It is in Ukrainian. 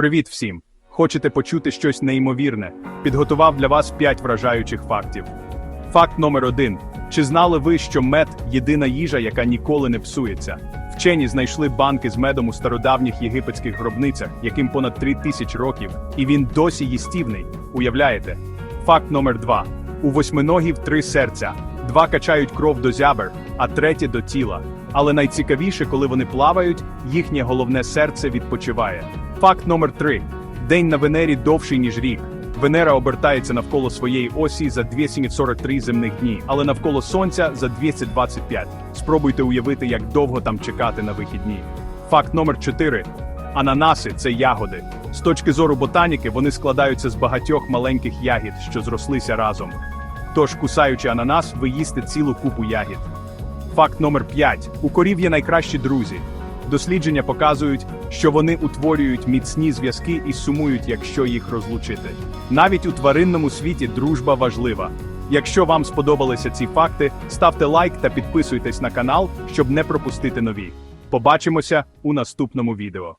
Привіт всім! Хочете почути щось неймовірне? Підготував для вас 5 вражаючих фактів. Факт номер 1. Чи знали ви, що мед єдина їжа, яка ніколи не псується? Вчені знайшли банки з медом у стародавніх єгипетських гробницях, яким понад 3000 років, і він досі їстівний. Уявляєте? Факт номер 2. У восьминогів три серця. Два качають кров до зябер, а третє до тіла. Але найцікавіше, коли вони плавають, їхнє головне серце відпочиває. Факт номер 3. День на Венері довший, ніж рік. Венера обертається навколо своєї осі за 243 земних дні, але навколо Сонця за 225. Спробуйте уявити, як довго там чекати на вихідні. Факт номер 4. Ананаси це ягоди. З точки зору ботаніки, вони складаються з багатьох маленьких ягід, що зрослися разом. Тож, кусаючи ананас, ви їсте цілу купу ягід. Факт номер 5. У корів є найкращі друзі. Дослідження показують, що вони утворюють міцні зв'язки і сумують, якщо їх розлучити. Навіть у тваринному світі дружба важлива. Якщо вам сподобалися ці факти, ставте лайк та підписуйтесь на канал, щоб не пропустити нові. Побачимося у наступному відео.